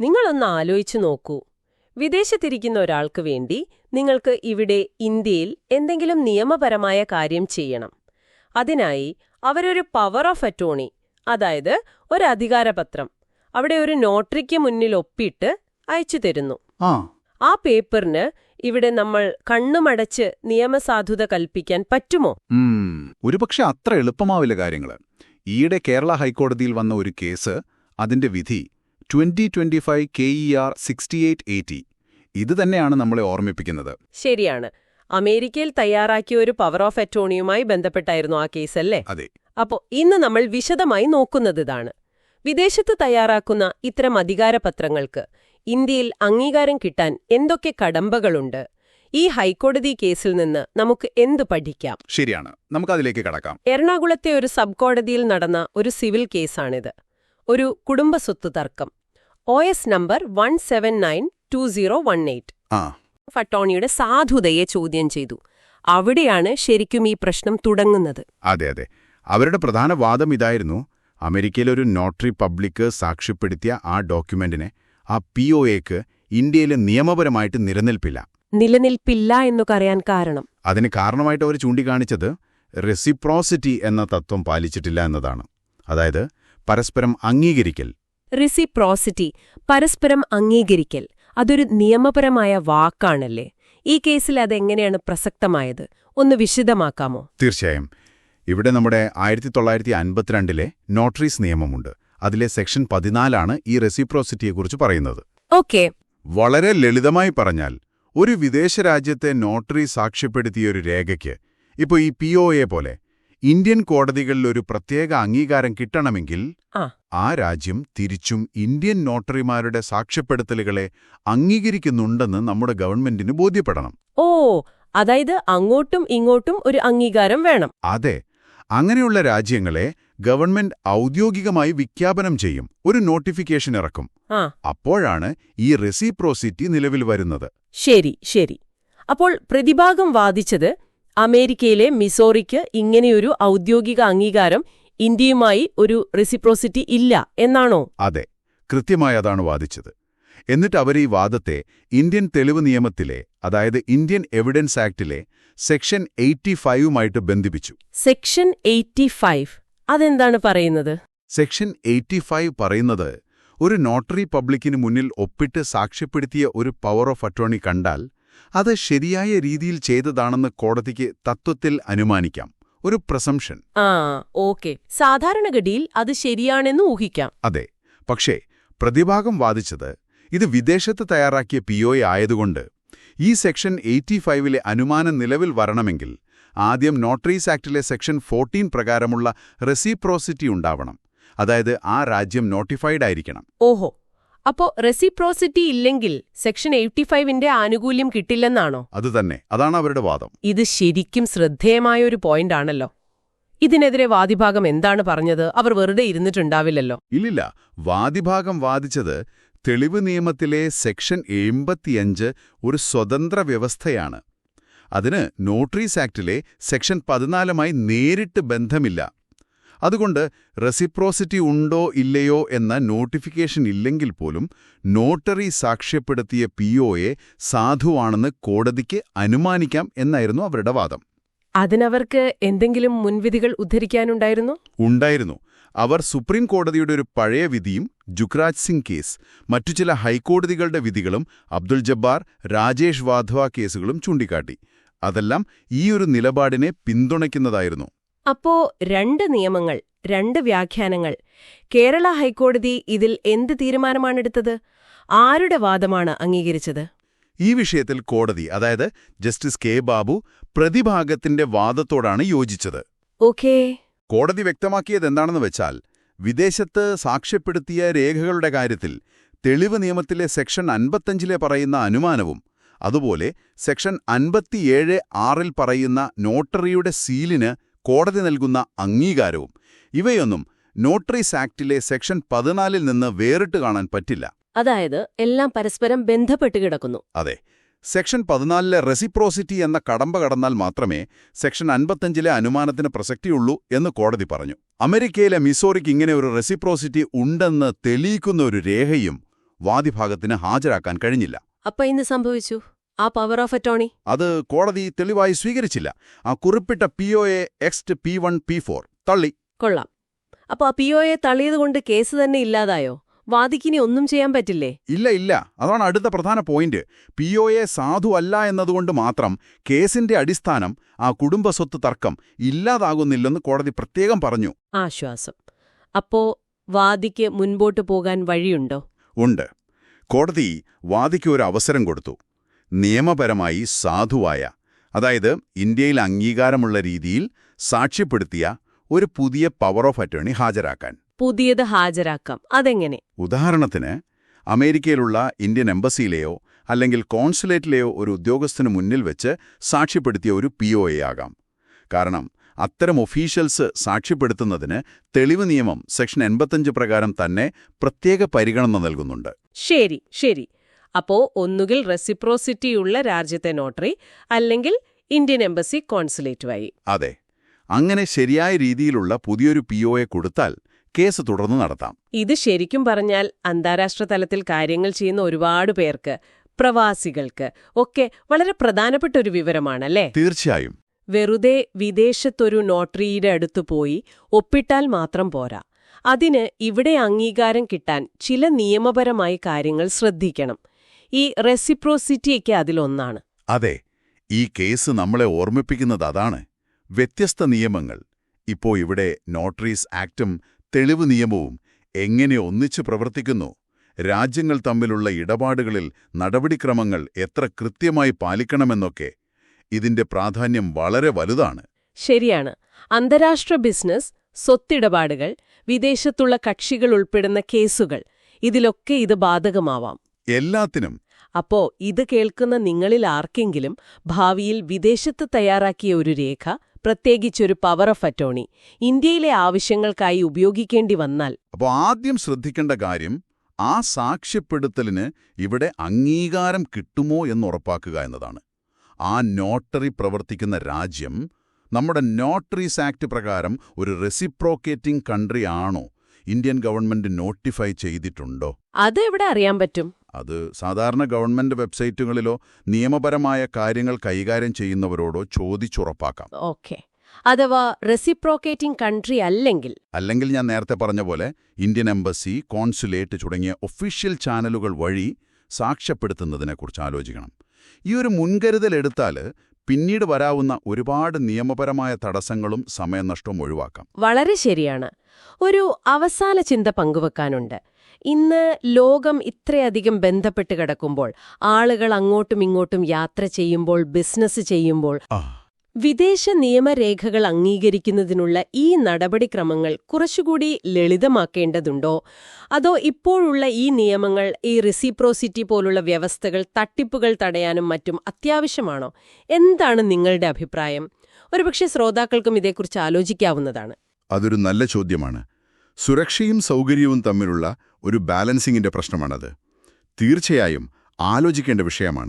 നിങ്ങളൊന്ന് ആലോചിച്ചു നോക്കൂ. വിദേശത്തിരിക്കുന്ന ഒരാൾക്ക് വേണ്ടി നിങ്ങൾക്ക് ഇവിടെ ഇന്ത്യയിൽ എന്തെങ്കിലും നിയമപരമായ കാര്യം ചെയ്യണം. അതിനായി അവരൊരു പവർ ഓഫ് അറ്റോണി അതായത് ഒരു അധികാരപത്രം അവിടെ ഒരു നോട്ടറിക്ക് മുന്നിൽ ഒപ്പിട്ട് അയച്ചു തരുന്നു. ആ. പേപ്പറിന് ഇവിടെ നമ്മൾ കണ്ണുമടച്ച് നിയമസാധുത കൽപ്പിക്കാൻ പറ്റുമോ? ഒരുപക്ഷെ അത്ര എളുപ്പമാവില്ല കാര്യങ്ങൾ. ഈയിടെ കേരള ഹൈക്കോടതിയിൽ വന്ന ഒരു കേസ് അതിന്റെ വിധി twenty twenty five K E R sixty eight eighty ഇത് തന്നെയാണ് നമ്മളെ ഓർമ്മിപ്പിക്കുന്നത്. ശരിയാണ്. അമേരിക്കയിൽ തയ്യാറാക്കിയ ഒരു പവർ ഓഫ് അറ്റോണിയുമായി ബന്ധപ്പെട്ടായിരുന്നു ആ കേസ് അല്ലേ? അതെ. അപ്പോൾ ഇന്ന് നമ്മൾ വിശദമായി നോക്കുന്നത് ഇതാണ്. വിദേശത്ത് തയ്യാറാക്കുന്ന ഇത്തരം അധികാരപത്രങ്ങൾക്ക് ഇന്ത്യയിൽ അംഗീകാരം കിട്ടാൻ എന്തൊക്കെ കടമ്പകളുണ്ട്? ഈ ഹൈക്കോടതി കേസിൽ നിന്ന് നമുക്ക് എന്ത് പഠിക്കാം? ശരിയാണ്. നമുക്ക് അതിലേക്ക് കടക്കാം. എറണാകുളത്തെ ഒരു സബ് കോടതിയിൽ നടന്ന ഒരു സിവിൽ കേസാണിത്. ഒരു കുടുംബസ്വത്ത് തർക്കം. O S number one seven nine two zero one eight ഫട്ടോണിയുടെ സാധുതയെ ചോദ്യം ചെയ്തു. അവിടെയാണ് ശരിക്കും ഈ പ്രശ്നം തുടങ്ങുന്നത്. അതെ അതെ. അവരുടെ പ്രധാന വാദം ഇതായിരുന്നു. അമേരിക്കയിലൊരു നോട്ടറി പബ്ലിക് സാക്ഷ്യപ്പെടുത്തിയ ആ ഡോക്യുമെന്റിനെ ആ പി ഒ എക്ക് ഇന്ത്യയിൽ നിയമപരമായിട്ട് നിലനിൽപ്പില്ല. നിലനിൽപ്പില്ല എന്നു പറയാൻ കാരണം. അതിന് കാരണമായിട്ട് അവർ ചൂണ്ടിക്കാണിച്ചത് റെസിപ്രോസിറ്റി എന്ന തത്വം പാലിച്ചിട്ടില്ല എന്നതാണ്. അതായത് പരസ്പരം അംഗീകരിക്കൽ. റിസിപ്രോസിറ്റി പരസ്പരം അംഗീകരിക്കൽ. അതൊരു നിയമപരമായ വാക്കാണല്ലേ? ഈ കേസിൽ അതെങ്ങനെയാണ് പ്രസക്തമായത്? ഒന്ന് വിശദമാക്കാമോ? തീർച്ചയായും. ഇവിടെ നമ്മുടെ ആയിരത്തി തൊള്ളായിരത്തി അൻപത്തിരണ്ടിലെ നോട്ടറീസ് നിയമമുണ്ട്. അതിലെ സെക്ഷൻ പതിനാലാണ് ഈ റെസിപ്രോസിറ്റിയെക്കുറിച്ച് പറയുന്നത്. ഓക്കെ വളരെ ലളിതമായി പറഞ്ഞാൽ ഒരു വിദേശ രാജ്യത്തെ നോട്ടറി സാക്ഷ്യപ്പെടുത്തിയ ഒരു രേഖയ്ക്ക് ഇപ്പോൾ ഈ പി പോലെ ഇന്ത്യൻ കോടതികളിൽ ഒരു പ്രത്യേക അംഗീകാരം കിട്ടണമെങ്കിൽ ആ. രാജ്യം തിരിച്ചും ഇന്ത്യൻ നോട്ടറിമാരുടെ സാക്ഷ്യപ്പെടുത്തലുകളെ അംഗീകരിക്കുന്നുണ്ടെന്ന് നമ്മുടെ ഗവൺമെന്റിന് ബോധ്യപ്പെടണം. ഓ അതായത് അങ്ങോട്ടും ഇങ്ങോട്ടും ഒരു അംഗീകാരം വേണം. അതെ അങ്ങനെയുള്ള രാജ്യങ്ങളെ ഗവൺമെന്റ് ഔദ്യോഗികമായി വിജ്ഞാപനം ചെയ്യും ഒരു നോട്ടിഫിക്കേഷൻ ഇറക്കും. അപ്പോഴാണ് ഈ റെസിപ്രോസിറ്റി നിലവിൽ വരുന്നത്. ശരി ശരി. അപ്പോൾ പ്രതിഭാഗം വാദിച്ചത് അമേരിക്കയിലെ മിസോറിക്ക് ഇങ്ങനെയൊരു ഔദ്യോഗിക അംഗീകാരം ഇന്ത്യയുമായി ഒരു റെസിപ്രോസിറ്റി ഇല്ല എന്നാണോ? അതെ കൃത്യമായി അതാണ് വാദിച്ചത്. എന്നിട്ട് അവർ ഈ വാദത്തെ ഇന്ത്യൻ തെളിവ് നിയമത്തിലെ അതായത് ഇന്ത്യൻ എവിഡൻസ് ആക്ടിലെ സെക്ഷൻ എയ്റ്റി ഫൈവുമായിട്ട് ബന്ധിപ്പിച്ചു. സെക്ഷൻ എയ്റ്റി ഫൈവ് അതെന്താണ് പറയുന്നത്? സെക്ഷൻ എയ്റ്റി ഫൈവ് പറയുന്നത് ഒരു നോട്ടറി പബ്ലിക്കിന് മുന്നിൽ ഒപ്പിട്ട് സാക്ഷ്യപ്പെടുത്തിയ ഒരു പവർ ഓഫ് അറ്റോണി കണ്ടാൽ അത് ശരിയായ രീതിയിൽ ചെയ്തതാണെന്ന് കോടതിക്ക് തത്വത്തിൽ അനുമാനിക്കാം. ഒരു പ്രസംഷൻ ആ ഓക്കെ. സാധാരണഗതിയിൽ അത് ശരിയാണെന്ന് ഊഹിക്കാം. അതെ. പക്ഷേ പ്രതിഭാഗം വാദിച്ചത് ഇത് വിദേശത്ത് തയ്യാറാക്കിയ പി ഒ ആയതുകൊണ്ട് ഈ സെക്ഷൻ എയ്റ്റി ഫൈവിലെ അനുമാനം നിലവിൽ വരണമെങ്കിൽ ആദ്യം നോട്ടറീസ് ആക്ടിലെ സെക്ഷൻ ഫോർട്ടീൻ പ്രകാരമുള്ള റെസിപ്രോസിറ്റി ഉണ്ടാവണം. അതായത് ആ രാജ്യം നോട്ടിഫൈഡ് ആയിരിക്കണം. ഓഹോ. അപ്പോ റെസിപ്രോസിറ്റി ഇല്ലെങ്കിൽ സെക്ഷൻ എയ്റ്റി ഫൈവിന്റെ ആനുകൂല്യം കിട്ടില്ലെന്നാണോ? അത് തന്നെ. അതാണ് അവരുടെ വാദം. ഇത് ശരിക്കും ശ്രദ്ധേയമായ ഒരു പോയിന്റ് ആണല്ലോ ഇതിനെതിരെ വാദിഭാഗം എന്താണ് പറഞ്ഞത്? അവർ വെറുതെ ഇരുന്നിട്ടുണ്ടാവില്ലല്ലോ. ഇല്ലില്ല. വാദിഭാഗം വാദിച്ചത് തെളിവ് നിയമത്തിലെ സെക്ഷൻ എൺപത്തിയഞ്ച് ഒരു സ്വതന്ത്ര വ്യവസ്ഥയാണ്. അതിന് നോട്ടറീസ് ആക്ടിലെ സെക്ഷൻ പതിനാലുമായി നേരിട്ട് ബന്ധമില്ല. അതുകൊണ്ട് റെസിപ്രോസിറ്റി ഉണ്ടോ ഇല്ലയോ എന്ന നോട്ടിഫിക്കേഷൻ ഇല്ലെങ്കിൽ പോലും നോട്ടറി സാക്ഷ്യപ്പെടുത്തിയ പി ഒയെ സാധുവാണെന്ന് കോടതിക്ക് അനുമാനിക്കാം എന്നായിരുന്നു അവരുടെ വാദം. അതിനവർക്ക് എന്തെങ്കിലും മുൻവിധികൾ ഉദ്ധരിക്കാനുണ്ടായിരുന്നു? ഉണ്ടായിരുന്നു. അവർ സുപ്രീം കോടതിയുടെ ഒരു പഴയ വിധിയും ജുക്രാജ് സിംഗ് കേസ് മറ്റു ചില ഹൈക്കോടതികളുടെ വിധികളും അബ്ദുൾ ജബ്ബാർ രാജേഷ് വാധ്വ കേസുകളും ചൂണ്ടിക്കാട്ടി. അതെല്ലാം ഈയൊരു നിലപാടിനെ പിന്തുണയ്ക്കുന്നതായിരുന്നു. അപ്പോ രണ്ട് നിയമങ്ങൾ രണ്ട് വ്യാഖ്യാനങ്ങൾ. കേരള ഹൈക്കോടതി ഇതിൽ എന്ത് തീരുമാനമാണെടുത്തത്? ആരുടെ വാദമാണ് അംഗീകരിച്ചത്? ഈ വിഷയത്തിൽ കോടതി അതായത് ജസ്റ്റിസ് കെ ബാബു പ്രതിഭാഗത്തിന്റെ വാദത്തോടാണ് യോജിച്ചത്. ഓക്കേ. കോടതി വ്യക്തമാക്കിയത് എന്താണെന്ന് വെച്ചാൽ വിദേശത്ത് സാക്ഷ്യപ്പെടുത്തിയ രേഖകളുടെ കാര്യത്തിൽ തെളിവ് നിയമത്തിലെ സെക്ഷൻ അൻപത്തഞ്ചിലെ പറയുന്ന അനുമാനവും അതുപോലെ സെക്ഷൻ അൻപത്തിയേഴ് ആറിൽ പറയുന്ന നോട്ടറിയുടെ സീലിന് കോടതി നൽകുന്ന അംഗീകാരവും ഇവയൊന്നും നോട്ടറീസ് ആക്ടിലെ സെക്ഷൻ പതിനാലിൽ നിന്ന് വേറിട്ട് കാണാൻ പറ്റില്ല. അതായത് എല്ലാം പരസ്പരം ബന്ധപ്പെട്ട് കിടക്കുന്നു. അതെ. സെക്ഷൻ പതിനാലിലെ റെസിപ്രോസിറ്റി എന്ന കടമ്പ കടന്നാൽ മാത്രമേ സെക്ഷൻ അൻപത്തഞ്ചിലെ അനുമാനത്തിന് പ്രസക്തിയുള്ളൂ എന്ന് കോടതി പറഞ്ഞു. അമേരിക്കയിലെ മിസോറിക്ക് ഇങ്ങനെ ഒരു റെസിപ്രോസിറ്റി ഉണ്ടെന്ന് തെളിയിക്കുന്ന ഒരു രേഖയും വാദിഭാഗത്തിന് ഹാജരാക്കാൻ കഴിഞ്ഞില്ല. അപ്പൊ ഇന്ന് സംഭവിച്ചു? ആ പവർ ഓഫ് അറ്റോണി അത് കോടതി തെളിവായി സ്വീകരിച്ചില്ല. ആ കുറിപ്പിട്ട P O A ext P one P four തള്ളി. കൊള്ളാം. അപ്പൊ ആ പി ഒയെ തള്ളിയതുകൊണ്ട് കേസ് തന്നെ ഇല്ലാതായോ? വാദിക്കിനി ഒന്നും ചെയ്യാൻ പറ്റില്ലേ? ഇല്ല ഇല്ല. അതാണ് അടുത്ത പ്രധാന പോയിന്റ്. പി ഒ എ സാധു അല്ല എന്നതുകൊണ്ട് മാത്രം കേസിന്റെ അടിസ്ഥാനം ആ കുടുംബസ്വത്ത് തർക്കം ഇല്ലാതാകുന്നില്ലെന്ന് കോടതി പ്രത്യേകം പറഞ്ഞു. ആശ്വാസം. അപ്പോ വാദിക്ക് മുൻപോട്ട് പോകാൻ വഴിയുണ്ടോ? ഉണ്ട്. കോടതി വാദിക്ക് ഒരു അവസരം കൊടുത്തു. നിയമപരമായി സാധുവായ അതായത് ഇന്ത്യയിൽ അംഗീകാരമുള്ള രീതിയിൽ സാക്ഷ്യപ്പെടുത്തിയ ഒരു പുതിയ പവർ ഓഫ് അറ്റേണി ഹാജരാക്കാൻ. പുതിയത് ഹാജരാക്കാം. അതെങ്ങനെ? ഉദാഹരണത്തിന് അമേരിക്കയിലുള്ള ഇന്ത്യൻ എംബസിയിലെയോ അല്ലെങ്കിൽ കോൺസുലേറ്റിലെയോ ഒരു ഉദ്യോഗസ്ഥന് മുന്നിൽ വെച്ച് സാക്ഷ്യപ്പെടുത്തിയ ഒരു പി ഒ എ ആകാം. കാരണം അത്തരം ഒഫീഷ്യൽസ് സാക്ഷ്യപ്പെടുത്തുന്നതിന് തെളിവ് നിയമം സെക്ഷൻ എൺപത്തഞ്ച് പ്രകാരം തന്നെ പ്രത്യേക പരിഗണന നൽകുന്നുണ്ട്. ശരി ശരി. അപ്പോ ഒന്നുകിൽ റെസിപ്രോസിറ്റിയുള്ള രാജ്യത്തെ നോട്ടറി അല്ലെങ്കിൽ ഇന്ത്യൻ എംബസി കോൺസുലേറ്റ് വഴി. അതെ. അങ്ങനെ ശരിയായ രീതിയിലുള്ള പുതിയൊരു പി കൊടുത്താൽ കേസ് തുടർന്ന് നടത്താം. ഇത് ശരിക്കും പറഞ്ഞാൽ അന്താരാഷ്ട്ര തലത്തിൽ കാര്യങ്ങൾ ചെയ്യുന്ന ഒരുപാട് പേർക്ക് പ്രവാസികൾക്ക് ഒക്കെ വളരെ പ്രധാനപ്പെട്ട ഒരു വിവരമാണല്ലേ? തീർച്ചയായും. വെറുതെ വിദേശത്തൊരു നോട്ടറിയുടെ അടുത്ത് പോയി ഒപ്പിട്ടാൽ മാത്രം പോരാ. അതിന് ഇവിടെ അംഗീകാരം കിട്ടാൻ ചില നിയമപരമായി കാര്യങ്ങൾ ശ്രദ്ധിക്കണം. ഈ റെസിപ്രോസിറ്റിയൊക്കെ അതിലൊന്നാണ്. അതെ ഈ കേസ് നമ്മളെ ഓർമ്മിപ്പിക്കുന്നത് അതാണ്. വ്യത്യസ്ത നിയമങ്ങൾ. ഇപ്പോ ഇവിടെ നോട്ടറീസ് ആക്റ്റും തെളിവ് നിയമവും എങ്ങനെ ഒന്നിച്ചു പ്രവർത്തിക്കുന്നു? രാജ്യങ്ങൾ തമ്മിലുള്ള ഇടപാടുകളിൽ നടപടിക്രമങ്ങൾ എത്ര കൃത്യമായി പാലിക്കണമെന്നൊക്കെ. ഇതിന്റെ പ്രാധാന്യം വളരെ വലുതാണ്. ശരിയാണ്. അന്താരാഷ്ട്ര ബിസിനസ് സ്വത്തിടപാടുകൾ വിദേശത്തുള്ള കക്ഷികൾ ഉൾപ്പെടുന്ന കേസുകൾ ഇതിലൊക്കെ ഇത് ബാധകമാവാം. എല്ലാത്തിനും അപ്പോ ഇത് കേൾക്കുന്ന നിങ്ങളിൽ ആർക്കെങ്കിലും ഭാവിയിൽ വിദേശത്ത് തയ്യാറാക്കിയ ഒരു രേഖ പ്രത്യേകിച്ചൊരു പവർ ഓഫ് അറ്റോണി ഇന്ത്യയിലെ ആവശ്യങ്ങൾക്കായി ഉപയോഗിക്കേണ്ടി വന്നാൽ? അപ്പോൾ ആദ്യം ശ്രദ്ധിക്കേണ്ട കാര്യം ആ സാക്ഷ്യപ്പെടുത്തലിന് ഇവിടെ അംഗീകാരം കിട്ടുമോ എന്ന് ഉറപ്പാക്കുക എന്നതാണ്. ആ നോട്ടറി പ്രവർത്തിക്കുന്ന രാജ്യം നമ്മുടെ നോട്ടറീസ് ആക്ട് പ്രകാരം ഒരു റെസിപ്രോക്കേറ്റിംഗ് കൺട്രി ആണോ? ഇന്ത്യൻ ഗവൺമെന്റ് നോട്ടിഫൈ ചെയ്തിട്ടുണ്ടോ? അതെവിടെ അറിയാൻ പറ്റും? അത് സാധാരണ ഗവൺമെന്റ് വെബ്സൈറ്റുകളിലോ നിയമപരമായ കാര്യങ്ങൾ കൈകാര്യം ചെയ്യുന്നവരോടോ ചോദിച്ചുറപ്പാക്കാം. ഓക്കെ. അഥവാ റെസിപ്രോക്കേറ്റിംഗ് കൺട്രി അല്ലെങ്കിൽ അല്ലെങ്കിൽ ഞാൻ നേരത്തെ പറഞ്ഞ പോലെ ഇന്ത്യൻ എംബസി കോൺസുലേറ്റ് തുടങ്ങിയ ഒഫീഷ്യൽ ചാനലുകൾ വഴി സാക്ഷ്യപ്പെടുത്തുന്നതിനെക്കുറിച്ച് ആലോചിക്കണം. ഈ ഒരു മുൻകരുതൽ എടുത്താൽ പിന്നീട് വരാവുന്ന ഒരുപാട് നിയമപരമായ തടസ്സങ്ങളും സമയനഷ്ടവും ഒഴിവാക്കാം. വളരെ ശരിയാണ്. ഒരു അവസാന ചിന്ത പങ്കുവെക്കാനുണ്ട്. ഇന്ന് ലോകം ഇത്രയധികം ബന്ധപ്പെട്ട് കിടക്കുമ്പോൾ ആളുകൾ അങ്ങോട്ടും ഇങ്ങോട്ടും യാത്ര ചെയ്യുമ്പോൾ ബിസിനസ് ചെയ്യുമ്പോൾ വിദേശ നിയമരേഖകൾ അംഗീകരിക്കുന്നതിനുള്ള ഈ നടപടിക്രമങ്ങൾ കുറച്ചുകൂടി ലളിതമാക്കേണ്ടതുണ്ടോ? അതോ ഇപ്പോഴുള്ള ഈ നിയമങ്ങൾ ഈ റിസിപ്രോസിറ്റി പോലുള്ള വ്യവസ്ഥകൾ തട്ടിപ്പുകൾ തടയാനും മറ്റും അത്യാവശ്യമാണോ? എന്താണ് നിങ്ങളുടെ അഭിപ്രായം? ഒരുപക്ഷെ ശ്രോതാക്കൾക്കും ഇതേക്കുറിച്ച് ആലോചിക്കാവുന്നതാണ്. അതൊരു നല്ല ചോദ്യമാണ്. സുരക്ഷയും സൗകര്യവും തമ്മിലുള്ള ഒരു ബാലൻസിംഗിന്റെ പ്രശ്നമാണത്. തീർച്ചയായും ആലോചിക്കേണ്ട വിഷയമാണ്.